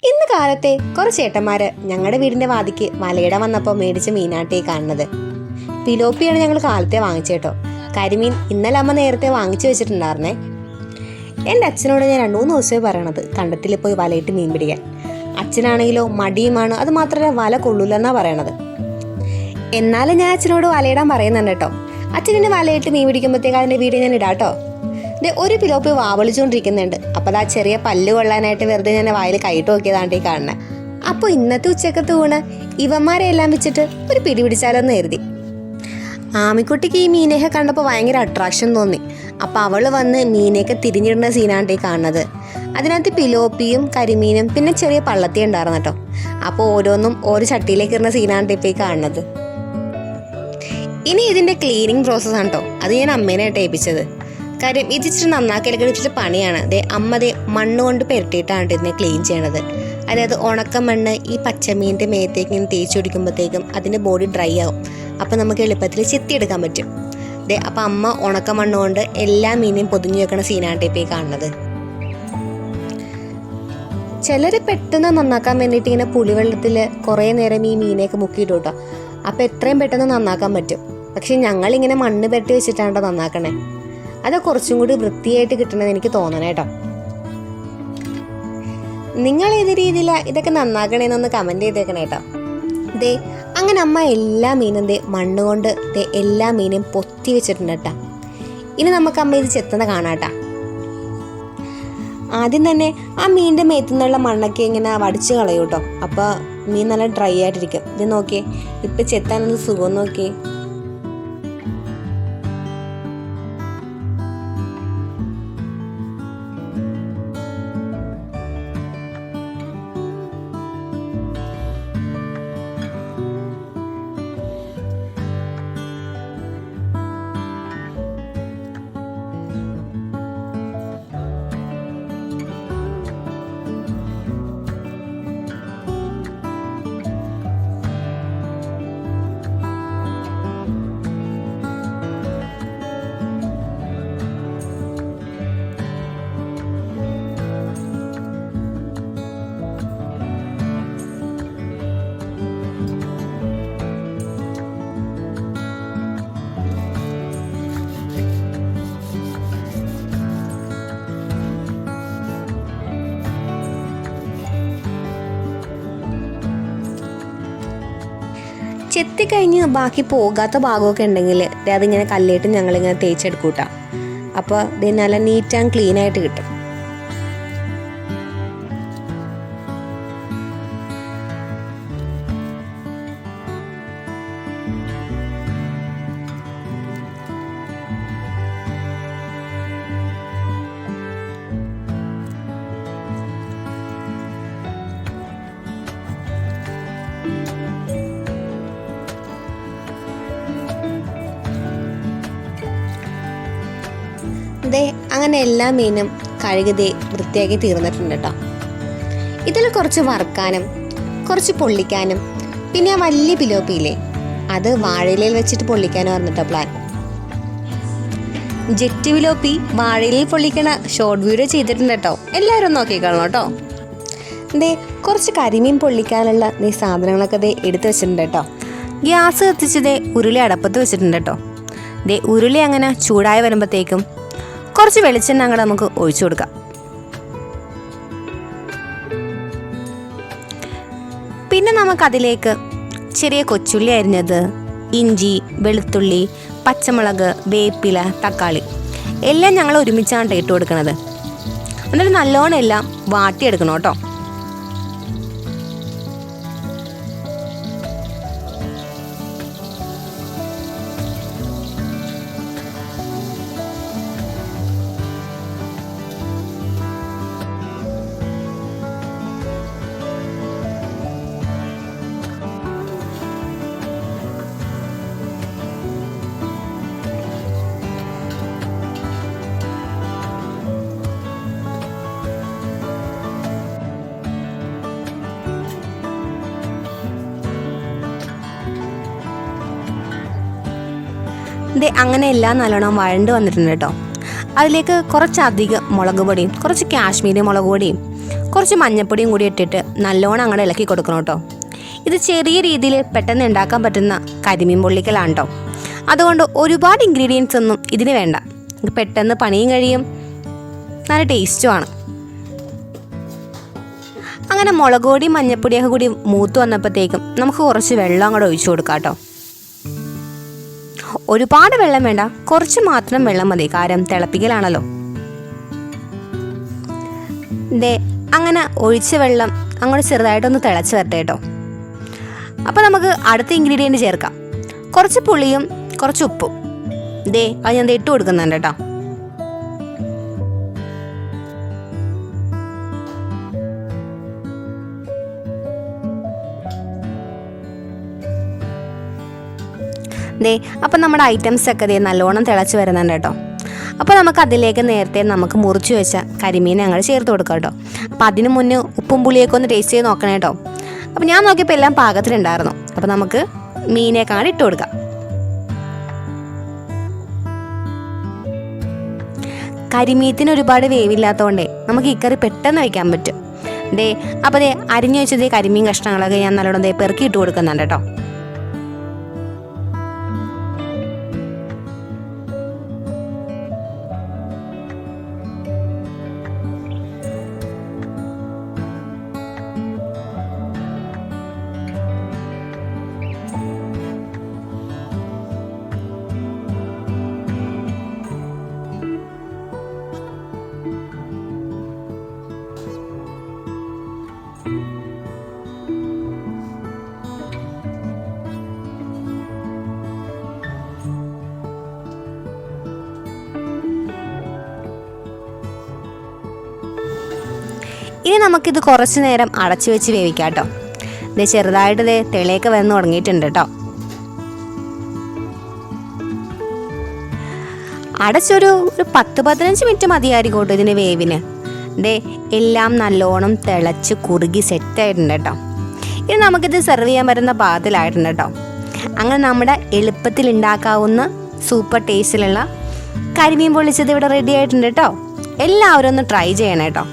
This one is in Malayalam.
ഇന്ന് കാലത്തെ കുറച്ച് ചേട്ടന്മാര് ഞങ്ങളുടെ വീടിന്റെ വാതിക്ക് മലയിട വന്നപ്പോൾ മേടിച്ച മീനാട്ടേ കാണുന്നത്. പിലോപ്പിയാണ് ഞങ്ങൾ കാലത്തെ വാങ്ങിച്ചേട്ടോ കരിമീൻ ഇന്നലെ അമ്മ നേരത്തെ വാങ്ങിച്ചു വെച്ചിട്ടുണ്ടായിരുന്നേ. എന്റെ അച്ഛനോട് ഞാൻ രണ്ടു മൂന്ന് ദിവസമേ പറയണത് കണ്ടത്തിൽ പോയി വലയിട്ട് മീൻ പിടിക്കാൻ. അച്ഛനാണെങ്കിലോ മടിയുമാണ് അത് മാത്രമല്ല വല കൊള്ളൂലെന്നാ പറയണത്. എന്നാലും ഞാൻ അച്ഛനോട് വലയിടാൻ പറയുന്നുണ്ട് കേട്ടോ. അച്ഛനെ വലയിട്ട് മീൻ പിടിക്കുമ്പോഴത്തേക്ക് അതിന്റെ വീഡിയോ ഞാൻ ഇടാട്ടോ ഒരു പിലോപ്പി വാവളിച്ചുകൊണ്ടിരിക്കുന്നുണ്ട് അപ്പോൾ ആ ചെറിയ പല്ല് കൊള്ളാനായിട്ട് വെറുതെ ഞാൻ വായിൽ കൈയിട്ട് നോക്കിയതാണ്ട് ഈ കാണുന്നത് അപ്പോൾ ഇന്നത്തെ ഉച്ചക്കത്തെ ഊണ് ഇവന്മാരെ എല്ലാം വെച്ചിട്ട് ഒരു പിടി പിടിച്ചാലെന്ന് കരുതി ആമിക്കുട്ടിക്ക് ഈ മീനെയൊക്കെ കണ്ടപ്പോൾ ഭയങ്കര അട്രാക്ഷൻ തോന്നി. അപ്പോൾ അവൾ വന്ന് മീനയൊക്കെ തിരിഞ്ഞിടുന്ന സീനാണ് ഈ കാണുന്നത്. അതിനകത്ത് പിലോപ്പിയും കരിമീനും പിന്നെ ചെറിയ പള്ളത്തി ഉണ്ടായിരുന്നു കേട്ടോ. അപ്പോൾ ഓരോന്നും ഓരോ ചട്ടിയിലേക്ക് ഇടുന്ന സീനാണ് ഇപ്പോൾ ഈ കാണുന്നത്. ഇനി ഇതിന്റെ ക്ലീനിങ് പ്രോസസ്സാണ് കേട്ടോ. അത് ഞാൻ അമ്മേനായിട്ട് ഏൽപ്പിച്ചത്. കാര്യം ഇത് ഇച്ചിരി നന്നാക്കലൊക്കെ ഇച്ചിരി പണിയാണ്. അതെ അമ്മതെ മണ്ണ് കൊണ്ട് പെരട്ടിയിട്ടാണ് ഇതിനെ ക്ലീൻ ചെയ്യണത്. അതായത് ഉണക്ക മണ്ണ് ഈ പച്ചമീനിന്റെ മേത്തേക്ക് ഇങ്ങനെ തേച്ച് പിടിക്കുമ്പോഴത്തേക്കും അതിന്റെ ബോഡി ഡ്രൈ ആവും. അപ്പം നമുക്ക് എളുപ്പത്തിൽ ചെത്തിയെടുക്കാൻ പറ്റും. അതെ അപ്പം അമ്മ ഉണക്ക മണ്ണ് കൊണ്ട് എല്ലാ മീനെയും പൊതിഞ്ഞു വെക്കണ സീനാണ് ഇപ്പോൾ കാണുന്നത്. ചിലർ പെട്ടെന്ന് നന്നാക്കാൻ വേണ്ടിയിട്ട് ഇങ്ങനെ പുളിവെള്ളത്തിൽ കുറേ നേരം ഈ മീനെയൊക്കെ മുക്കിയിട്ടു കേട്ടോ. അപ്പോൾ എത്രയും പെട്ടെന്ന് നന്നാക്കാൻ പറ്റും. പക്ഷെ ഞങ്ങളിങ്ങനെ മണ്ണ് പെരട്ടി വെച്ചിട്ടാണ് ട്ടോ നന്നാക്കണേ. അത് കുറച്ചും കൂടി വൃത്തിയായിട്ട് കിട്ടണമെന്ന് എനിക്ക് തോന്നണം കേട്ടോ. നിങ്ങൾ ഏത് രീതിയിലാണ് ഇതൊക്കെ നന്നാക്കണേന്നൊന്ന് കമന്റ് ചെയ്തേക്കണേ കേട്ടോ. ദേ അങ്ങനെ അമ്മ എല്ലാ മീനും ദേ മണ്ണുകൊണ്ട് ദേ എല്ലാ മീനും പൊത്തി വെച്ചിട്ടുണ്ട് കേട്ടോ. ഇനി നമുക്ക് അമ്മ ഇത് ചെത്തുന്ന കാണാട്ടാ ആദ്യം തന്നെ ആ മീനിന്റെ മേത്തുനിന്നുള്ള മണ്ണൊക്കെ ഇങ്ങനെ വടിച്ച് കളയൂട്ടോ അപ്പോൾ മീൻ നല്ല ഡ്രൈ ആയിട്ടിരിക്കും. ഇത് നോക്കിയേ ഇപ്പം ചെത്താനൊന്ന് സുഖം നോക്കിയേ. ചെത്തിക്കഴിഞ്ഞ് ബാക്കി പോകാത്ത ഭാഗമൊക്കെ ഉണ്ടെങ്കിൽ അതിങ്ങനെ കല്ലിട്ട് ഞങ്ങളിങ്ങനെ തേച്ചെടുക്കൂട്ടാം. അപ്പോൾ ഇത് നല്ല നീറ്റ് ആൻഡ് ക്ലീൻ ആയിട്ട് കിട്ടും. ദേ അങ്ങനെ എല്ലാ മീനും കഴുകി വൃത്തിയാക്കി തീർന്നിട്ടുണ്ട് കേട്ടോ ഇതിൽ കുറച്ച് വറുക്കാനും കുറച്ച് പൊള്ളിക്കാനും പിന്നെ ആ വലിയ പിലോപ്പിയില്ലേ അത് വാഴയിലയിൽ വെച്ചിട്ട് പൊള്ളിക്കാനും പറഞ്ഞിട്ടോ പ്ലാൻ ജെറ്റ് പിലോപ്പി വാഴയിൽ പൊള്ളിക്കണ ഷോർട്ട് വീഡിയോ ചെയ്തിട്ടുണ്ട് കേട്ടോ എല്ലാവരും നോക്കിക്കോളണം കേട്ടോ ദേ കുറച്ച് കരിമീൻ പൊള്ളിക്കാനുള്ള നീ സാധനങ്ങളൊക്കെ ദേ എടുത്തു വെച്ചിട്ടുണ്ട് കേട്ടോ ഗ്യാസ് കത്തിച്ച് ദേ ഉരുളി അടപ്പത്ത് വെച്ചിട്ടുണ്ട് കേട്ടോ ദേ ഉരുളി അങ്ങനെ ചൂടായി വരുമ്പോഴത്തേക്കും കുറച്ച് വെളിച്ചെണ്ണ അങ്ങോട്ട് നമുക്ക് ഒഴിച്ചു കൊടുക്കാം. പിന്നെ നമുക്കതിലേക്ക് ചെറിയ കൊച്ചുള്ളി അരിഞ്ഞത് ഇഞ്ചി വെളുത്തുള്ളി പച്ചമുളക് വേപ്പില തക്കാളി എല്ലാം ഞങ്ങൾ ഒരുമിച്ചാണ് ഇട്ട് കൊടുക്കുന്നത് എന്നിട്ട് നല്ലോണം എല്ലാം വാട്ടിയെടുക്കണം കേട്ടോ. ഇത് അങ്ങനെ എല്ലാം നല്ലോണം വഴണ്ട് വന്നിട്ടുണ്ട് കേട്ടോ. അതിലേക്ക് കുറച്ചധികം മുളക് പൊടിയും കുറച്ച് കാശ്മീരി മുളക് പൊടിയും കുറച്ച് മഞ്ഞപ്പൊടിയും കൂടി ഇട്ടിട്ട് നല്ലോണം അങ്ങോട്ട് ഇളക്കി കൊടുക്കണം കേട്ടോ. ഇത് ചെറിയ രീതിയിൽ പെട്ടെന്ന് ഉണ്ടാക്കാൻ പറ്റുന്ന കരിമീൻ പൊള്ളിക്കലാണ് കേട്ടോ. അതുകൊണ്ട് ഒരുപാട് ഇൻഗ്രീഡിയൻസ് ഒന്നും ഇതിന് വേണ്ട. പെട്ടെന്ന് പണിയും കഴിയും. നല്ല ടേസ്റ്റുമാണ് അങ്ങനെ മുളക് പൊടി മഞ്ഞപ്പൊടിയൊക്കെ കൂടി മൂത്ത് വന്നപ്പോഴത്തേക്കും നമുക്ക് കുറച്ച് വെള്ളം അങ്ങോട്ട് ഒഴിച്ചു കൊടുക്കാം കേട്ടോ. ഒരുപാട് വെള്ളം വേണ്ട. കുറച്ച് മാത്രം വെള്ളം മതി. കാര്യം തിളപ്പിക്കലാണല്ലോ. ദേ അങ്ങനെ ഒഴിച്ച വെള്ളം അങ്ങോട്ട് ചെറുതായിട്ടൊന്ന് തിളച്ച് വരട്ടെ കേട്ടോ. അപ്പോൾ നമുക്ക് അടുത്ത ഇൻഗ്രീഡിയന്റ് ചേർക്കാം. കുറച്ച് പുളിയും കുറച്ച് ഉപ്പും. ദേ അത് ഞാൻ ഇട്ട് കൊടുക്കുന്നുണ്ട് കേട്ടോ. ദേ അപ്പം നമ്മുടെ ഐറ്റംസ് ഒക്കെ ദേ നല്ലോണം തിളച്ച് വരുന്നുണ്ട് കേട്ടോ. അപ്പോൾ നമുക്ക് അതിലേക്ക് നേരത്തെ നമുക്ക് മുറിച്ച് വെച്ച കരിമീൻ ഞങ്ങൾ ചേർത്ത് കൊടുക്കാം കേട്ടോ. അപ്പോൾ അതിന് മുന്നേ ഉപ്പും പുളിയൊക്കെ ഒന്ന് ടേസ്റ്റ് ചെയ്ത് നോക്കണേ കേട്ടോ. അപ്പോൾ ഞാൻ നോക്കിയപ്പോൾ എല്ലാം പാകത്തിലുണ്ടായിരുന്നു. അപ്പോൾ നമുക്ക് മീനേക്കാണ് ഇട്ട് കൊടുക്കാം. കരിമീത്തിന് ഒരുപാട് വേവില്ലാത്തതുകൊണ്ടേ നമുക്ക് ഈ കറി പെട്ടെന്ന് വയ്ക്കാൻ പറ്റും. ദേ അപ്പോൾ ദേ അരിഞ്ഞു വെച്ചത് കരിമീൻ കഷ്ണങ്ങളൊക്കെ ഞാൻ നല്ലോണം ദേ പെറുക്കി ഇട്ട് കൊടുക്കുന്നുണ്ട് കേട്ടോ. ഇനി നമുക്കിത് കുറച്ച് നേരം അടച്ചു വെച്ച് വേവിക്കാം കേട്ടോ. ഇത് ചെറുതായിട്ട് ഇത് തെളിയൊക്കെ വന്ന് തുടങ്ങിയിട്ടുണ്ട് കേട്ടോ. അടച്ചൊരു ഒരു പത്ത് പതിനഞ്ച് മിനിറ്റ് മതിയായിരിക്കും കേട്ടോ ഇതിന് വേവിന്. ദേ എല്ലാം നല്ലോണം തിളച്ച് കുറുകി സെറ്റായിട്ടുണ്ട് കേട്ടോ. ഇനി നമുക്കിത് സെർവ് ചെയ്യാൻ പറ്റുന്ന പാകത്തിലായിട്ടുണ്ട് കേട്ടോ. അങ്ങനെ നമ്മുടെ എളുപ്പത്തിൽ ഉണ്ടാക്കാവുന്ന സൂപ്പർ ടേസ്റ്റിലുള്ള കരിമീൻ പൊള്ളിച്ചത് ഇവിടെ റെഡി ആയിട്ടുണ്ട് കേട്ടോ. എല്ലാവരും ഒന്ന് ട്രൈ ചെയ്യണം കേട്ടോ.